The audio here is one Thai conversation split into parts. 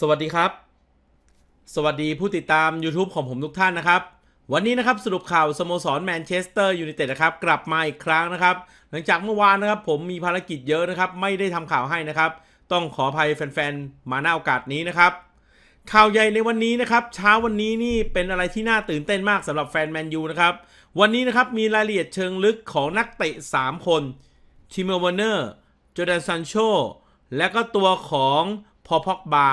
สวัสดีครับ สวัสดีผู้ติดตาม YouTube ของผมทุกท่านนะครับ วันนี้นะครับสรุปข่าวสโมสรแมนเชสเตอร์ยูไนเต็ดนะครับกลับมาอีกครั้งนะครับ หลังจากเมื่อวานนะครับ ผมมีภารกิจเยอะนะครับ ไม่ได้ทำข่าวให้นะครับ ต้องขออภัยแฟนๆ มาหน้าโอกาสนี้นะครับ ข่าวใหญ่ในวันนี้นะครับ เช้าวันนี้นี่เป็นอะไรที่น่าตื่นเต้นมากสำหรับแฟนแมนยูนะครับวันนี้นะครับมีรายละเอียดเชิงลึกของนักเตะ 3 คนทิโมวอร์เนอร์จอร์แดนซันโชและก็ตัวของพอพอกบา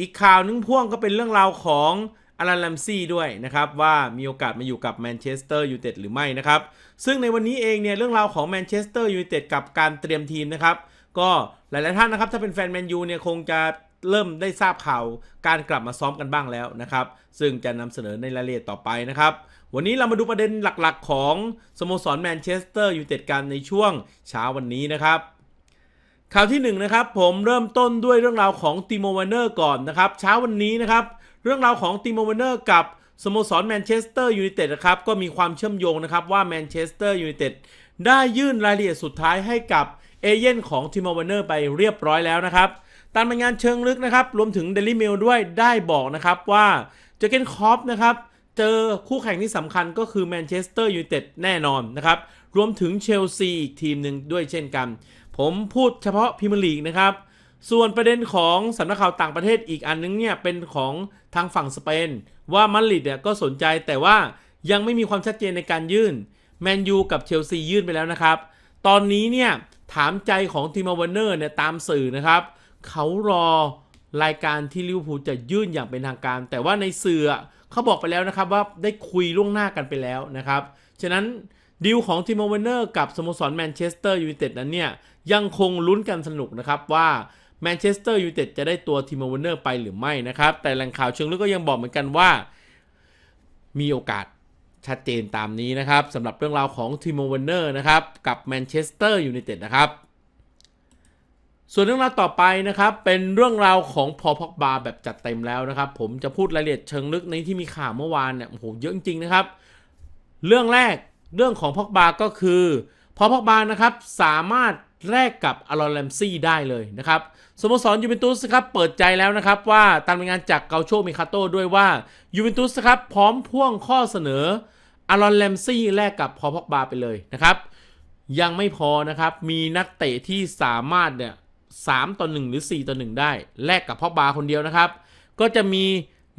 อีกข่าวนึงพ่วงก็เป็นเรื่องราวของอารันแลมซี่ด้วยนะครับว่ามีโอกาสมาอยู่กับแมนเชสเตอร์ยูไนเต็ดหรือไม่นะครับ ซึ่งในวันนี้เองเนี่ยเรื่องราวของแมนเชสเตอร์ยูไนเต็ดกับการเตรียมทีมนะครับ ก็หลาย ๆ ท่านนะครับ ถ้าเป็นแฟนแมนยูเนี่ยคงจะเริ่มได้ทราบข่าวการกลับมาซ้อมกันบ้างแล้วนะครับ ซึ่งจะนำเสนอในรายละเอียดต่อไปนะครับ วันนี้เรามาดูประเด็นหลัก ๆ ของสโมสรแมนเชสเตอร์ยูไนเต็ดกันในช่วงเช้าวันนี้นะครับ ข่าวที่1นงนะครับผมเริ่มต้นด้วยเรื่องราวของติโมวานเนอร์ก่อนนะครับเช้าวันนี้นะครับเรื่องราวของติโมวานเนอร์กับสโมสรแมนเชสเตอร์ยูไนเต็ดนะครับก็มีความเชื่อมโยงนะครับว่าแมนเชสเตอร์ยูไนเต็ดได้ยื่นรายละเอียดสุดท้ายให้กับเอเย่นของติโมวานเนอร์ไปเรียบร้อยแล้วนะครับตามรายงานเชิงลึกนะครับรวมถึงเดลิเมลด้วยได้บอกนะครับว่าเจเกนคอปนะครับเจอคู่แข่งที่สำคัญก็คือแมนเชสเตอร์ยูไนเต็ดแน่นอนนะครับรวมถึงเชลซีอีกทีมหนึ่งด้วยเช่นกัน ผมพูดเฉพาะพรีเมียร์ลีกนะครับ ส่วนประเด็นของสำนักข่าวต่างประเทศอีกอันนึงเนี่ยเป็นของทางฝั่งสเปน ว่ามาดริดเนี่ยก็สนใจแต่ว่ายังไม่มีความชัดเจนในการยื่นแมนยูกับเชลซียื่นไปแล้วนะครับ ตอนนี้เนี่ยถามใจของทีมวอร์เนอร์เนี่ยตามสื่อนะครับ เขารอรายการที่ลิเวอร์พูลจะยื่นอย่างเป็นทางการ แต่ว่าในสื่อเขาบอกไปแล้วนะครับว่าได้คุยล่วงหน้ากันไปแล้วนะครับ ฉะนั้นดีลของทีมวอร์เนอร์กับสโมสรแมนเชสเตอร์ยูไนเต็ดนั้นเนี่ย ยังคงลุ้นกันสนุกนะครับว่าแมนเชสเตอร์ยูไนเต็ดจะได้ตัวทีมวอร์เนอร์ไปหรือไม่นะครับ แต่แหล่งข่าวเชิงลึกก็ยังบอกเหมือนกันว่า มีโอกาสชัดเจนตามนี้นะครับสำหรับเรื่องราวของทีมวอร์เนอร์นะครับกับแมนเชสเตอร์ยูไนเต็ดนะครับส่วนเรื่องราวต่อไปนะครับ เป็นเรื่องราวของพอพอกบาแบบจัดเต็มแล้วนะครับ ผมจะพูดรายละเอียดเชิงลึกในที่มีข่าวเมื่อวานเนี่ยโอ้โหเยอะจริงๆนะครับ เรื่องแรกเรื่องของพอกบาก็คือพอพอกบานะครับสามารถ แลกกับอารอนแลมซี่ได้เลยนะครับสโมสรยูเวนตุสครับเปิดใจแล้วนะครับว่าตามรายงานจากเกาโชมิคาโต้ด้วยว่ายูเวนตุสครับพร้อมพ่วงข้อเสนออารอนแลมซี่แลกกับพอพอกบาไปเลยนะครับยังไม่พอนะครับมีนักเตะที่สามารถเนี่ยสามต่อหนึ่งหรือ 4 ต่อ1ได้ แลกกับพอกบาคนเดียวนะครับ ก็จะมี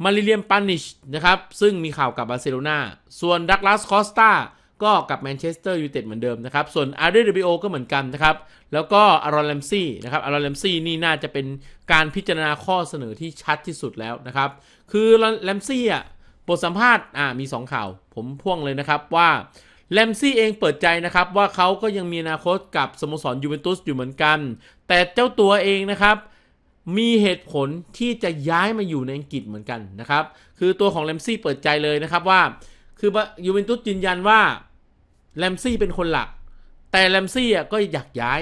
มาริเลียมปานิชนะครับซึ่งมีข่าวกับบาร์เซโลนาส่วนดักลาสคอสตา ก็กับแมนเชสเตอร์ยูไนเต็ดเหมือนเดิมนะครับ ส่วนอาร์เดดบิโอก็เหมือนกันนะครับ แล้วก็อารอนแลมซี่นะครับอารอนแลมซี่นี่น่าจะเป็นการพิจารณาข้อเสนอที่ชัดที่สุดแล้วนะครับ คือแลมซี่อะบทสัมภาษณ์อ่ามี 2 ข่าว ผมพ่วงเลยนะครับว่าแลมซี่เองเปิดใจนะครับ ว่าเขาก็ยังมีอนาคตกับสโมสรยูเวนตุสอยู่เหมือนกัน แต่เจ้าตัวเองนะครับมีเหตุผลที่จะย้ายมาอยู่ในอังกฤษเหมือนกันนะครับ คือตัวของแลมซี่เปิดใจเลยนะครับว่า คือยูเวนตุสยืนยันว่า แลมซี่เป็นคนหลัก แต่แลมซี่อะก็อยากย้าย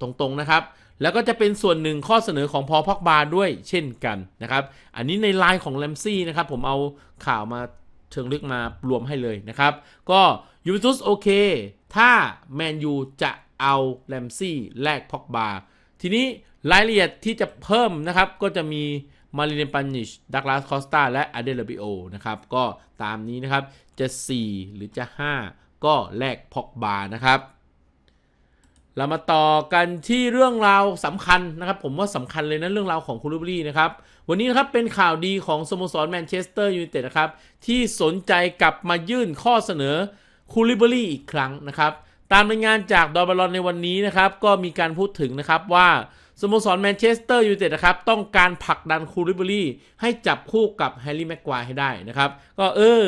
ตรงๆนะครับ แล้วก็จะเป็นส่วนหนึ่งข้อเสนอของพอพักบาด้วยเช่นกันนะครับ อันนี้ในไลน์ของแลมซี่นะครับผมเอาข่าวมาเชิงลึกมารวมให้เลยนะครับ ก็ยูเวนตุสโอเค ถ้าแมนยูจะเอาแลมซี่แลกพอกบาทีนี้รายละเอียดที่จะเพิ่มนะครับ ก็จะมีมาริเนปานิช ดักลาสคอสตาและอเดลบิโอนะครับ ก็ตามนี้นะครับ จะ 4 หรือจะ 5 ก็แลกพ็อกบานะครับ เรามาต่อกันที่เรื่องราวสำคัญนะครับ ผมว่าสำคัญเลยนะเรื่องราวของคูลูบรีนะครับ วันนี้นะครับเป็นข่าวดีของสโมสรแมนเชสเตอร์ยูไนเต็ดนะครับ ที่สนใจกลับมายื่นข้อเสนอคูลิเบอรี่อีกครั้งนะครับ ตามรายงานจากดอบอลอนในวันนี้นะครับ ก็มีการพูดถึงนะครับว่าสโมสรแมนเชสเตอร์ยูไนเต็ดนะครับ ต้องการผลักดันคูลิเบอรี่ให้จับคู่กับแฮร์รี่แม็กควายให้ได้นะครับ ก็เออ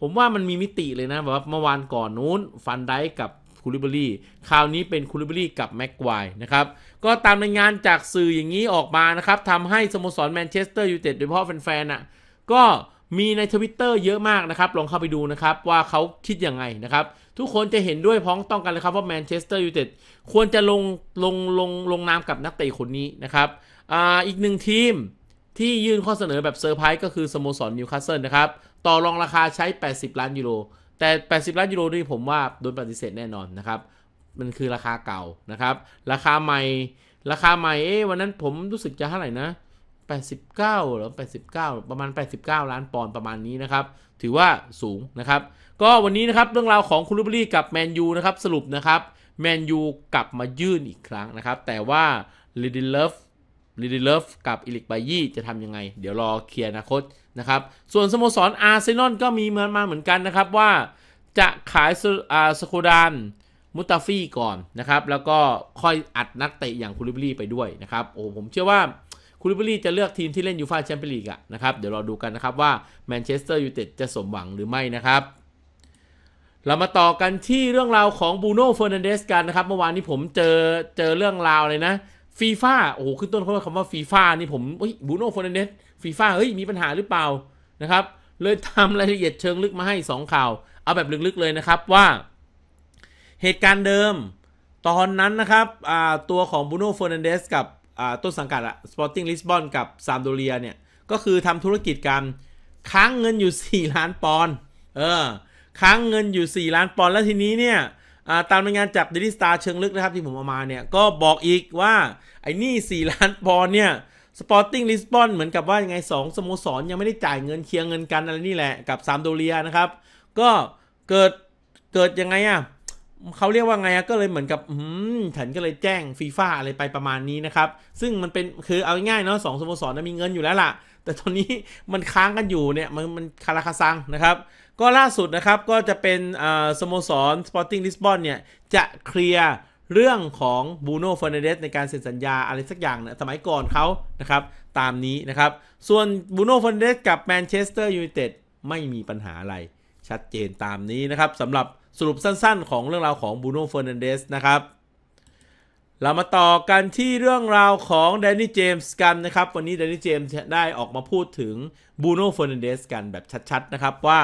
ผมว่ามันมีมิติเลยนะแบบว่าเมื่อวานก่อนนู้นฟันไดกับคูลิเบอรี่คราวนี้เป็นคูลิเบอรี่กับแม็กควายนะครับ ก็ตามรายงานจากสื่ออย่างนี้ออกมานะครับทำให้สโมสรแมนเชสเตอร์ยูไนเต็ดโดยเฉพาะแฟนๆอะก็มีในทวิตเตอร์เยอะมากนะครับ ลองเข้าไปดูนะครับ ว่าเขาคิดยังไงนะครับ ทุกคนจะเห็นด้วยพ้องต้องกันเลยครับว่าแมนเชสเตอร์ยูไนเต็ดควรจะลงลงลงลงนามกับนักเตะคนนี้นะครับอ่าอีกหนึ่งทีมที่ยื่นข้อเสนอแบบเซอร์ไพรส์ก็คือสโมสรนิวคาสเซิลนะครับ ต่อรองราคาใช้ 80 ล้านยูโร แต่ 80 ล้านยูโรนี่ผมว่าโดนปฏิเสธแน่นอนนะครับ มันคือราคาเก่านะครับ ราคาใหม่ ราคาใหม่ เอ๊วันนั้นผมรู้สึกจะเท่าไหร่นะ 89หรือ89 ประมาณ 89 ล้านปอนด์ประมาณนี้นะครับ ถือว่าสูงนะครับ ก็วันนี้นะครับเรื่องราวของคุณลูเบรี่กับแมนยูนะครับ สรุปนะครับ แมนยูกลับมายื่นอีกครั้งนะครับ แต่ว่าลิดิเลฟ ลิดิเลฟกับอิลิกไบยี่จะทำยังไง เดี๋ยวรอเคลียร์อนาคตนะครับ ส่วนสโมสรอาร์เซนอลก็มีเหมือนมาเหมือนกันนะครับว่าจะขายสอ่าสโคดานมุตาฟี่ก่อนนะครับ แล้วก็ค่อยอัดนักเตะอย่างคุณลิเบรีไปด้วยนะครับ โอ้ผมเชื่อว่าคุณลิเบรีจะเลือกทีมที่เล่นยูฟ่าแชมเปี้ยนลีกอะนะครับ เดี๋ยวเราดูกันนะครับว่าแมนเชสเตอร์ยูไนเต็ดจะสมหวังหรือไม่นะครับเรามาต่อกันที่เรื่องราวของบูโน่เฟอร์นันเดสกันนะครับ เมื่อวานนี้ผมเจอเจอเรื่องราวเลยนะ ฟีฟ่าโอ้โหขึ้นต้นเขาว่าคำว่าฟีฟ่านี่ผมเฮ้ยบูโน่ฟอร์นันเดสฟีฟ่าเฮ้ยมีปัญหาหรือเปล่านะครับ เลยทำรายละเอียดเชิงลึกมาให้ 2 ข่าว เอาแบบลึกๆเลยนะครับว่า เหตุการณ์เดิม ตอนนั้นนะครับตัวของบูโน่ฟอร์นันเดสกับต้นสังกัดอะสปอร์ติ้งลิสบอนกับซามโดเรียเนี่ย ก็คือทำธุรกิจกันค้างเงินอยู่ 4 ล้านปอนด์เออค้างเงินอยู่ 4 ล้านปอนด์แล้วทีนี้เนี่ย ตามรายงานจาก Daily Star เชิงลึกนะครับที่ผมเอามาเนี่ยก็บอกอีกว่าไอ้นี่ 4 ล้านปอนด์เนี่ยสปอร์ติ้งลิสบอนเหมือนกับว่ายังไง 2 สโมสรยังไม่ได้จ่ายเงินเคลียร์เงินกันอะไรนี่แหละกับซามโดเรียนะครับ ก็เกิดเกิดยังไงอะเขาเรียกว่าไงอะก็เลยเหมือนกับอืมฉันก็เลยแจ้งฟีฟ่าอะไรไปประมาณนี้นะครับ ซึ่งมันเป็นคือเอาง่ายเนาะสองสโมสรนะมีเงินอยู่แล้วล่ะ แต่ตอนนี้มันค้างกันอยู่เนี่ยมันมันคาราคาซังนะครับ ก็ล่าสุดนะครับก็จะเป็นสโมสร Sporting Lisbon เนี่ย จะเคลียร์เรื่องของบูโน่เฟอร์นันเดสในการเซ็นสัญญาอะไรสักอย่างเนี่ยสมัยก่อนเขานะครับตามนี้นะครับ ส่วนบูโน่เฟอร์นันเดสกับแมนเชสเตอร์ยูไนเต็ดไม่มีปัญหาอะไร ชัดเจนตามนี้นะครับสำหรับสรุปสั้นๆ ของเรื่องราวของบูโน่เฟอร์นันเดสนะครับเรามาต่อกันที่เรื่องราวของแดนนี่เจมส์กันนะครับ วันนี้แดนนี่เจมส์ได้ออกมาพูดถึงบูโน่เฟอร์นันเดสกันแบบชัดๆนะครับว่า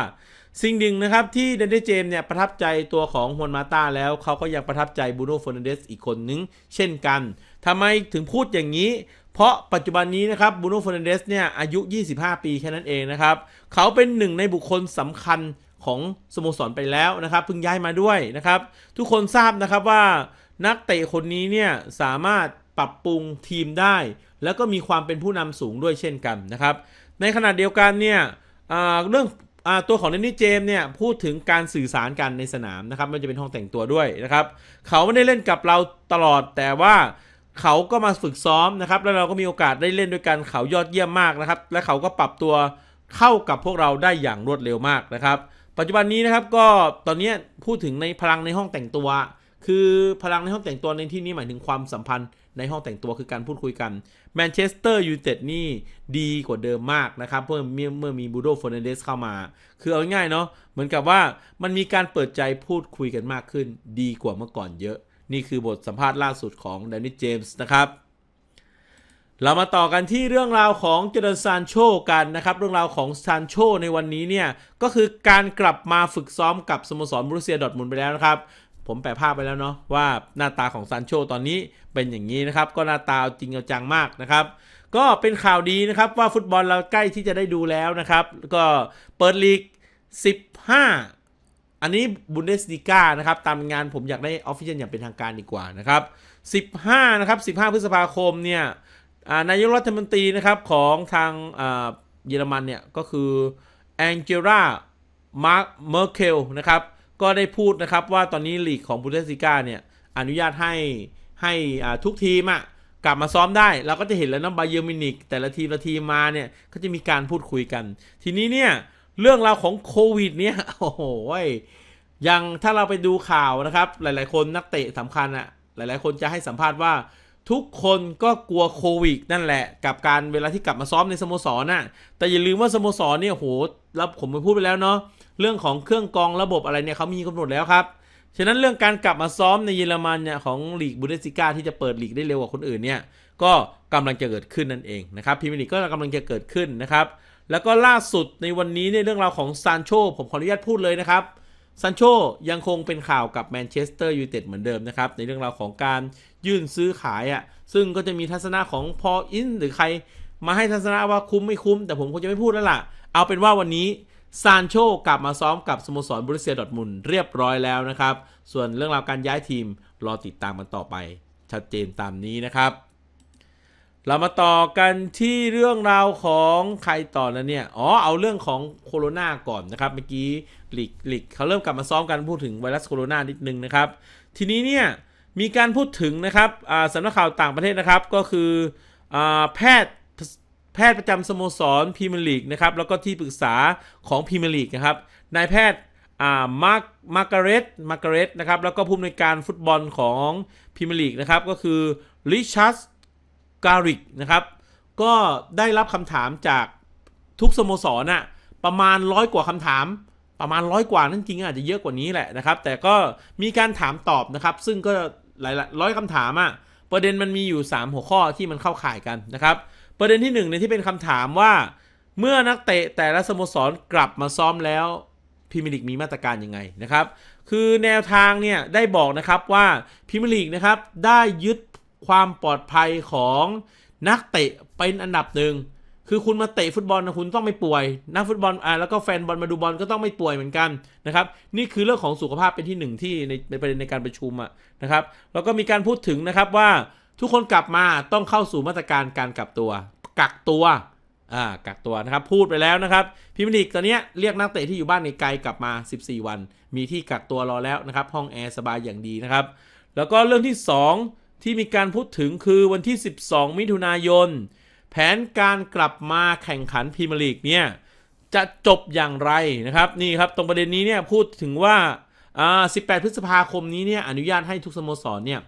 สิ่งหนึ่งนะครับที่แดนนี่เจมส์เนี่ยประทับใจตัวของฮวนมาตาแล้วเขาก็ยังประทับใจบูโน่ฟอนันเดสอีกคนนึงเช่นกันทำไมถึงพูดอย่างนี้ เพราะปัจจุบันนี้นะครับบูโน่ฟอนันเดสเนี่ยอายุ 25 ปีแค่นั้นเองนะครับเขาเป็นหนึ่งในบุคคลสำคัญของสโมสรไปแล้วนะครับเพิ่งย้ายมาด้วยนะครับ ทุกคนทราบนะครับว่านักเตะคนนี้เนี่ยสามารถปรับปรุงทีมได้ แล้วก็มีความเป็นผู้นำสูงด้วยเช่นกันนะครับ ในขณะเดียวกันเนี่ยเรื่อง ตัวของเดนนี่เจมส์เนี่ยพูดถึงการสื่อสารกันในสนามนะครับมันจะเป็นห้องแต่งตัวด้วยนะครับเขาไม่ได้เล่นกับเราตลอดแต่ว่าเขาก็มาฝึกซ้อมนะครับ แล้วเราก็มีโอกาสได้เล่นด้วยกันเขายอดเยี่ยมมากนะครับ และเขาก็ปรับตัวเข้ากับพวกเราได้อย่างรวดเร็วมากนะครับ ปัจจุบันนี้นะครับก็ตอนนี้พูดถึงในพลังในห้องแต่งตัว คือพลังในห้องแต่งตัวในที่นี้หมายถึงความสัมพันธ์ในห้องแต่งตัวคือการพูดคุยกันแมนเชสเตอร์ยูไนเต็ดนี่ดีกว่าเดิมมากนะครับเมื่อเมื่อเมื่อมีบูโดฟอร์นันเดสเข้ามา คือเอาง่ายเนาะเหมือนกับว่ามันมีการเปิดใจพูดคุยกันมากขึ้น ดีกว่าเมื่อก่อนเยอะ นี่คือบทสัมภาษณ์ล่าสุดของแดนนี่เจมส์นะครับเรามาต่อกันที่เรื่องราวของเจดนซานโชกันนะครับ เรื่องราวของซานโชในวันนี้เนี่ย ก็คือการกลับมาฝึกซ้อมกับสโมสรบรูเซียดอทมุนไปแล้วนะครับ ผมแปะภาพไปแล้วเนาะว่าหน้าตาของซานโชตอนนี้เป็นอย่างนี้นะครับ ก็หน้าตาจริงเอาจังมากนะครับ ก็เป็นข่าวดีนะครับว่าฟุตบอลเราใกล้ที่จะได้ดูแล้วนะครับ ก็เปิดลีก 15 อันนี้บุนเดสลิก้านะครับตามงานผมอยากได้ออฟฟิเชียลอย่างเป็นทางการดีกว่านะครับ 15 นะครับ 15 พฤษภาคมเนี่ยนายกรัฐมนตรีนะครับของทางเยอรมันเนี่ยก็คือแองเจล่ามาร์เมอร์เคลนะครับ ก็ได้พูดนะครับว่าตอนนี้ลีกของบุนเดสิก้าเนี่ยอนุญาตให้ให้ทุกทีมอะกลับมาซ้อมได้ เราก็จะเห็นแล้วนะบาเยอร์มินิกแต่ละทีมละทีมมาเนี่ยก็จะมีการพูดคุยกัน ทีนี้เนี่ยเรื่องราวของโควิดเนี่ยโอ้โหยังถ้าเราไปดูข่าวนะครับ หลายๆ คนนักเตะสำคัญอะหลายๆ คนจะให้สัมภาษณ์ว่าทุกคนก็กลัวโควิดนั่นแหละ กับการเวลาที่กลับมาซ้อมในสโมสรน่ะแต่อย่าลืมว่าสโมสรเนี่ยโหแล้วผมไปพูดไปแล้วเนาะ เรื่องของเครื่องกองระบบอะไรเนี่ยเขามีกำหนดแล้วครับ ฉะนั้นเรื่องการกลับมาซ้อมในเยอรมันเนี่ยของลีกบูเดสติก้าที่จะเปิดลีกได้เร็วกว่าคนอื่นเนี่ยก็กำลังจะเกิดขึ้นนั่นเองนะครับพรีเมียร์ลีกก็กำลังจะเกิดขึ้นนะครับแล้วก็ล่าสุดในวันนี้เนี่ยเรื่องราวของซานโชผมขออนุญาตพูดเลยนะครับซันโชยังคงเป็นข่าวกับแมนเชสเตอร์ยูไนเต็ดเหมือนเดิมนะครับ ในเรื่องราวของการยื่นซื้อขายอะ่ะซึ่งก็จะมีทัศนะของพออินหรือใคร มาให้ทัศนะว่าคุ้มไม่คุ้ม แต่ผมคงจะไม่พูดแล้วล่ะ เอาเป็นว่าวันนี้ ซานโชกลับมาซ้อมกับสโมสรบรูเซียดอร์ทมุนด์เรียบร้อยแล้วนะครับ ส่วนเรื่องราวการย้ายทีมรอติดตามกันต่อไป ชัดเจนตามนี้นะครับ เรามาต่อกันที่เรื่องราวของใครต่อนะเนี่ย อ๋อ เอาเรื่องของโคโรนาก่อนนะครับ เมื่อกี้หลีกหลีกเขาเริ่มกลับมาซ้อมกันพูดถึงไวรัสโคโรนานิดนึงนะครับ ทีนี้เนี่ยมีการพูดถึงนะครับสำนักข่าวต่างประเทศนะครับก็คืออแพทย์ แพทย์ประจำสโมสรพรีเมียร์ลีกนะครับแล้วก็ที่ปรึกษาของพรีเมียร์ลีกนะครับนายแพทย์อ่ามาร์คมาร์กาเร็ตมาร์กาเร็ตนะครับแล้วก็ผู้อำนวยการฟุตบอลของพรีเมียร์ลีกนะครับก็คือริชาร์ดการิกนะครับก็ได้รับคำถามจากทุกสโมสรน่ะประมาณร้อยกว่าคำถาม ประมาณร้อยกว่านั่นจริงอาจจะเยอะกว่านี้แหละนะครับ แต่ก็มีการถามตอบนะครับ ซึ่งก็หลายร้อยคำถามอะประเด็นมันมีอยู่ 3 หัวข้อที่มันเข้าข่ายกันนะครับ ประเด็นที่1เนี่ยที่เป็นคำถามว่า เมื่อนักเตะแต่ละสโมสรกลับมาซ้อมแล้วพรีเมียร์ลีกมีมาตรการยังไงนะครับ คือแนวทางเนี่ยได้บอกนะครับว่าพรีเมียร์ลีกนะครับได้ยึดความปลอดภัยของนักเตะเป็นอันดับหนึ่งคือคุณมาเตะฟุตบอลนะคุณต้องไม่ป่วย นักฟุตบอลอ่าแล้วก็แฟนบอลมาดูบอลก็ต้องไม่ป่วยเหมือนกันนะครับนี่คือเรื่องของสุขภาพเป็นที่หนึ่งที่ในในประเด็นในการประชุมอะนะครับแล้วก็มีการพูดถึงนะครับว่า ทุกคนกลับมาต้องเข้าสู่มาตรการการกักตัว กักตัวอ่ากักตัวนะครับ พูดไปแล้วนะครับพรีเมียร์ลีกตอนนี้เรียกนักเตะที่อยู่บ้านไกลกลับมา 14 วัน มีที่กักตัวรอแล้วนะครับ ห้องแอร์สบายอย่างดีนะครับ แล้วก็เรื่องที่ 2 ที่มีการพูดถึงคือวันที่ 12 มิถุนายน แผนการกลับมาแข่งขันพรีเมียร์ลีกเนี่ยจะจบอย่างไรนะครับนี่ครับตรงประเด็นนี้เนี่ยพูดถึงว่าอ่า 18 พฤษภาคมนี้เนี่ยอนุญาตให้ทุกสโมสรเนี่ย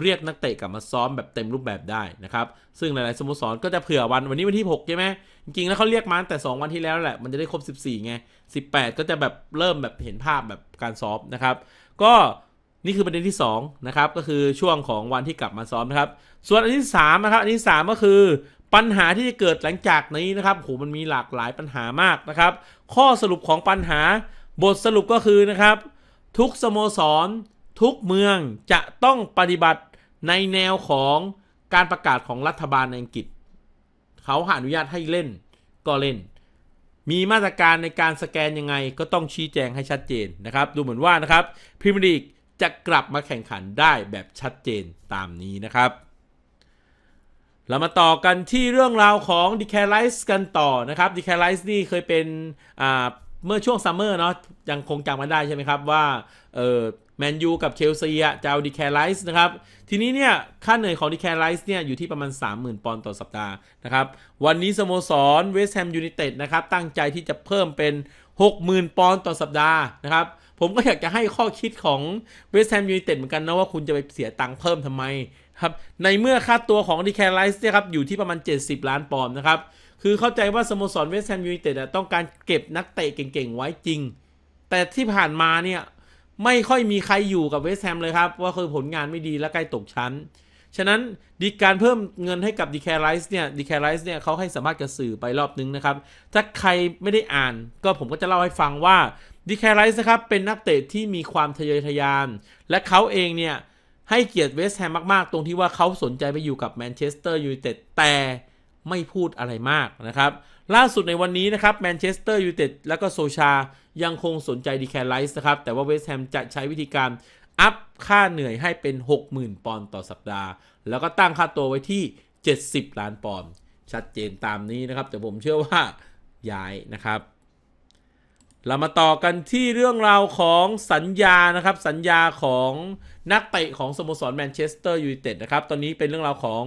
เรียกนักเตะกลับมาซ้อมแบบเต็มรูปแบบได้นะครับซึ่งหลายๆสโมสรก็จะเผื่อวันวันนี้วันที่6ใช่ไหมจริงๆแล้วเขาเรียกมาแต่ 2 วันที่แล้วแหละมันจะได้ครบ 14ไง18 ก็จะแบบเริ่มแบบเห็นภาพแบบการซ้อมนะครับก็นี่คือประเด็นที่2นะครับก็คือช่วงของวันที่กลับมาซ้อมนะครับส่วนอันที่3นะครับอันที่ 3 ก็คือปัญหาที่จะเกิดหลังจากนี้นะครับโหมันมีหลากหลายปัญหามากนะครับ ข้อสรุปของปัญหาบทสรุปก็คือนะครับ ทุกสโมสร ทุกเมืองจะต้องปฏิบัติในแนวของการประกาศของรัฐบาลในอังกฤษ เขาอนุญาตให้เล่นก็เล่น มีมาตรการในการสแกนยังไงก็ต้องชี้แจงให้ชัดเจนนะครับ ดูเหมือนว่านะครับพรีเมียร์ลีกจะกลับมาแข่งขันได้แบบชัดเจนตามนี้นะครับ เรามาต่อกันที่เรื่องราวของ d e c a r i s e กันต่อนะครับ d e c a r i s e นี่เคยเป็นอ่า เมื่อช่วงซัมเมอร์เนาะยังคงจำกันได้ใช่ไหมครับว่าเออแมนยูกับเชลซีอะจะเอาดีแคร์ไลซ์นะครับ ทีนี้เนี่ย ค่าเหนื่อยของดีแคร์ไลซ์เนี่ย อยู่ที่ประมาณ 30,000 ปอนด์ต่อสัปดาห์นะครับ วันนี้สโมสรเวสต์แฮมยูไนเต็ดนะครับ ตั้งใจที่จะเพิ่มเป็น 60,000 ปอนด์ต่อสัปดาห์นะครับ ผมก็อยากจะให้ข้อคิดของเวสต์แฮมยูไนเต็ดเหมือนกันนะว่าคุณจะไปเสียตังค์เพิ่มทำไมครับในเมื่อค่าตัวของดีแคร์ไลซ์เนี่ยครับอยู่ที่ประมาณ 70 ล้านปอนด์นะครับ คือเข้าใจว่าสโมสรเวสต์แฮมยูไนเต็ดต้องการเก็บนักเตะเก่งๆไว้จริง แต่ที่ผ่านมาเนี่ยไม่ค่อยมีใครอยู่กับเวสต์แฮมเลยครับ ว่าคือผลงานไม่ดีและใกล้ตกชั้น ฉะนั้นดีการเพิ่มเงินให้กับดีแคร์ไรส์เนี่ยดีแคร์ไรส์เนี่ยเขาให้สามารถกระสื่อไปรอบนึงนะครับ ถ้าใครไม่ได้อ่าน ก็ผมก็จะเล่าให้ฟังว่าดีแคร์ไรส์นะครับเป็นนักเตะที่มีความทะเยอทะยาน และเขาเองเนี่ยให้เกียรติเวสต์แฮมมากๆ ตรงที่ว่าเขาสนใจไปอยู่กับแมนเชสเตอร์ยูไนเต็ดแต่ ไม่พูดอะไรมากนะครับ ล่าสุดในวันนี้นะครับแมนเชสเตอร์ยูไนเต็ดแล้วก็โซชา ยังคงสนใจดีแคร์ไลส์นะครับ แต่ว่าเวสต์แฮมจะใช้วิธีการอัพค่าเหนื่อยให้เป็น 60,000 ปอนด์ต่อสัปดาห์ แล้วก็ตั้งค่าตัวไว้ที่ 70 ล้านปอนด์ชัดเจนตามนี้นะครับ แต่ผมเชื่อว่าย้ายนะครับ เรามาต่อกันที่เรื่องราวของสัญญานะครับ สัญญาของนักเตะของสโมสรแมนเชสเตอร์ยูไนเต็ดนะครับ ตอนนี้เป็นเรื่องราวของ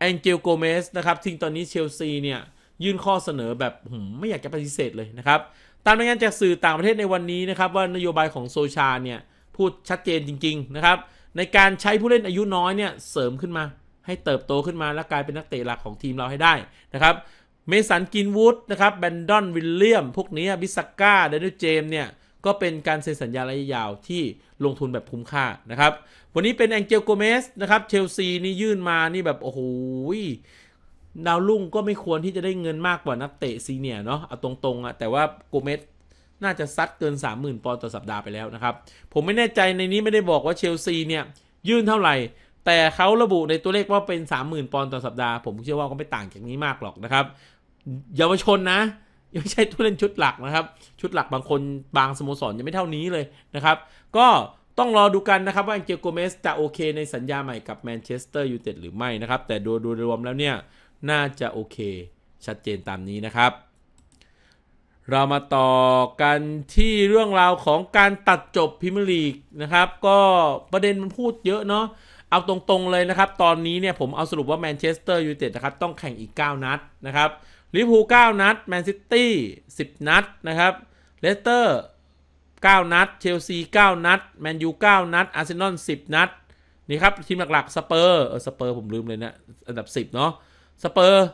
แองเจลโกเมสนะครับที่ตอนนี้เชลซีเนี่ยยื่นข้อเสนอแบบมไม่อยากจะปฏิเสธเลยนะครับ ตามรายงานจากสื่อต่างประเทศในวันนี้นะครับว่านโยบายของโซชาเนี่ยพูดชัดเจนจริงๆนะครับในการใช้ผู้เล่นอายุน้อยเนี่ยเสริมขึ้นมา ให้เติบโตขึ้นมาและกลายเป็นนักเตะหลักของทีมเราให้ได้นะครับเมสันกินวูดนะครับแบนดอนวิลเลียม พวกนี้บิสก้าเดนิลเจมเนี่ย ก็เป็นการเซ็นสัญญาระยะยาวที่ลงทุนแบบคุ้มค่านะครับ วันนี้เป็นแองเจลโกเมสนะครับเชลซีนี่ยื่นมานี่แบบ โอ้โหดาวรุ่งก็ไม่ควรที่จะได้เงินมากกว่านักเตะซีเนียเนาะเอาตรงๆอะแต่ว่าโกเมสน่าจะซัดเกิน 30,000 ปอนด์ต่อสัปดาห์ไปแล้วนะครับ ผมไม่แน่ใจในนี้ไม่ได้บอกว่าเชลซีเนี่ยยื่นเท่าไหร่ แต่เขาระบุในตัวเลขว่าเป็น 30,000 ปอนด์ต่อสัปดาห์ ผมเชื่อว่าก็ไม่ต่างจากนี้มากหรอกนะครับ เยาวชนนะ ยังไม่ใช่ผู้เล่นชุดหลักนะครับ ชุดหลักบางคนบางสโมสรยังไม่เท่านี้เลยนะครับ ก็ต้องรอดูกันนะครับ ว่าอังเจลโกเมสจะโอเคในสัญญาใหม่กับแมนเชสเตอร์ยูไนเต็ดหรือไม่นะครับ แต่โดยรวมแล้วเนี่ย น่าจะโอเค ชัดเจนตามนี้นะครับ เรามาต่อกันที่เรื่องราวของการตัดจบพรีเมียร์ลีกนะครับ ก็ประเด็นมันพูดเยอะเนาะเอาตรงๆเลยนะครับ ตอนนี้เนี่ยผมเอาสรุปว่าแมนเชสเตอร์ยูไนเต็ดนะครับต้องแข่งอีก 9 นัดนะครับ ลิเวอร์พูล9นัดแมนซิตี้10 นัดนะครับเลสเตอร์9นัดเชลซี9นัดแมนยู9นัดอาร์เซนอล10 นัดนี่ครับทีมหลักๆสเปอร์เออสเปอร์ผมลืมเลยนะอันดับ 10 เนาะสเปอร์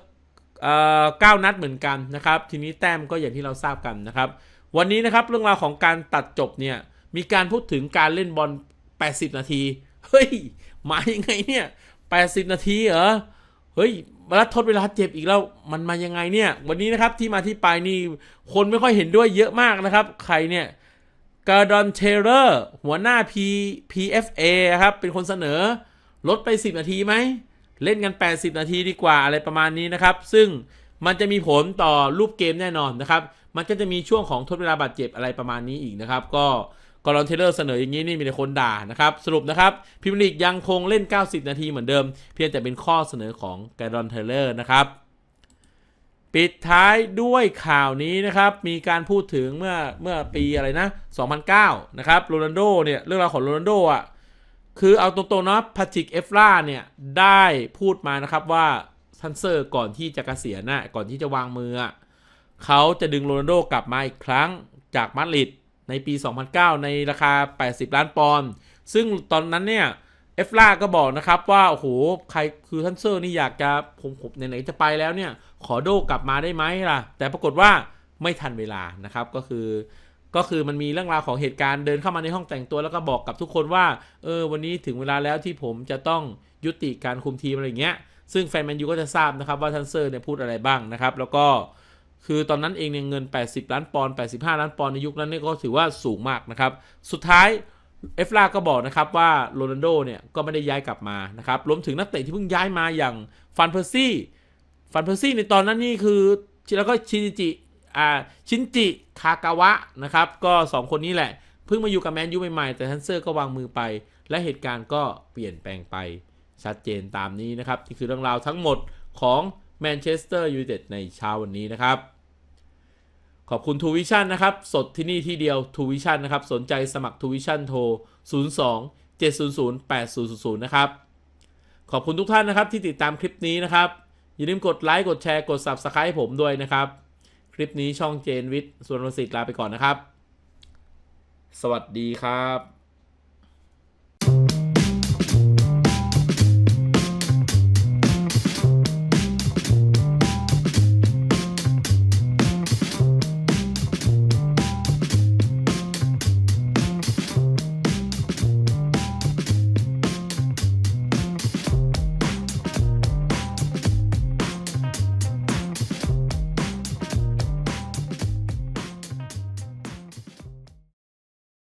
เอ่อ9นัดเหมือนกันนะครับ ทีนี้แต้มก็อย่างที่เราทราบกันนะครับ วันนี้นะครับเรื่องราวของการตัดจบเนี่ยมีการพูดถึงการเล่นบอล 80 นาที เฮ้ย มายังไงเนี่ย 80 นาทีเหรอ เฮ้ย แล้วทดเวลาเจ็บอีกแล้วมันมายังไงเนี่ย วันนี้นะครับที่มาที่ไปนี่คนไม่ค่อยเห็นด้วยเยอะมากนะครับ ใครเนี่ยกาดอนเทเลอร์หัวหน้า P PFA ครับ เป็นคนเสนอ ลดไป 10 นาทีไหม เล่นกัน 80 นาทีดีกว่าอะไรประมาณนี้นะครับ ซึ่งมันจะมีผลต่อรูปเกมแน่นอนนะครับ มันก็จะมีช่วงของทดเวลาบาดเจ็บอะไรประมาณนี้อีกนะครับ ก็ กรอนเทเลอร์เสนออย่างนี้นี่มีแต่คนด่านะครับ สรุปนะครับพิมลีกยังคงเล่น 90 นาทีเหมือนเดิม เพียงแต่เป็นข้อเสนอของกรอนเทเลอร์นะครับปิดท้ายด้วยข่าวนี้นะครับ มีการพูดถึงเมื่อเมื่อปีอะไรนะ 2009 นะครับโรนัลโดเนี่ยเรื่องราวของโรนัลโดอะคือเอาตรงๆนะพาติกเอฟลาเนี่ยได้พูดมานะครับว่าทันเซอร์ก่อนที่จะเกษียณนะก่อนที่จะวางมือ เขาจะดึงโรนัลโดกลับมาอีกครั้งจากมาดริด ในปี 2009 ในราคา 80 ล้านปอนด์ซึ่งตอนนั้นเนี่ยเอฟลาก็บอกนะครับว่า โอ้โห ใครคือทันเซอร์นี่อยากจะผมผมไหนๆจะไปแล้วเนี่ย ขอโดกลับมาได้ไหมล่ะ แต่ปรากฏว่าไม่ทันเวลานะครับ ก็คือ ก็คือมันมีเรื่องราวของเหตุการณ์เดินเข้ามาในห้องแต่งตัวแล้วก็บอกกับทุกคนว่า เออ วันนี้ถึงเวลาแล้วที่ผมจะต้องยุติการคุมทีมอะไรเงี้ย ซึ่งแฟนแมนยูก็จะทราบนะครับว่าทันเซอร์เนี่ยพูดอะไรบ้างนะครับ แล้วก็ คือตอนนั้นเองเนี่ยเงิน 80 ล้านปอนด์85 ล้านปอนด์ในยุคนั้นเนี่ยก็ถือว่าสูงมากนะครับ สุดท้ายเอฟลาก็บอกนะครับว่าโรนัลโดเนี่ยก็ไม่ได้ย้ายกลับมานะครับ รวมถึงนักเตะที่เพิ่งย้ายมาอย่างฟันเพอร์ซี่ ฟันเพอร์ซี่ในตอนนั้นนี่คือแล้วก็ชินจิอ่าชินจิคากาวะนะครับ ก็ 2 คนนี้แหละ เพิ่งมาอยู่กับแมนยูใหม่ๆแต่ทันเซอร์ก็วางมือไป และเหตุการณ์ก็เปลี่ยนแปลงไปชัดเจนตามนี้นะครับนี่คือเรื่องราวทั้งหมดของ แมนเชสเตอร์ยูไนเต็ดในเช้าวันนี้นะครับ ขอบคุณทูวิชั่นนะครับ สดที่นี่ที่เดียวทูวิชั่นนะครับ สนใจสมัครทูวิชั่นโทร 02 700 8000 นะครับ ขอบคุณทุกท่านนะครับที่ติดตามคลิปนี้นะครับ อย่าลืมกดไลค์กดแชร์กด Subscribe ผมด้วยนะครับ คลิปนี้ช่องเจนวิทย์ส่วนวสิทธิ์ลาไปก่อนนะครับ สวัสดีครับ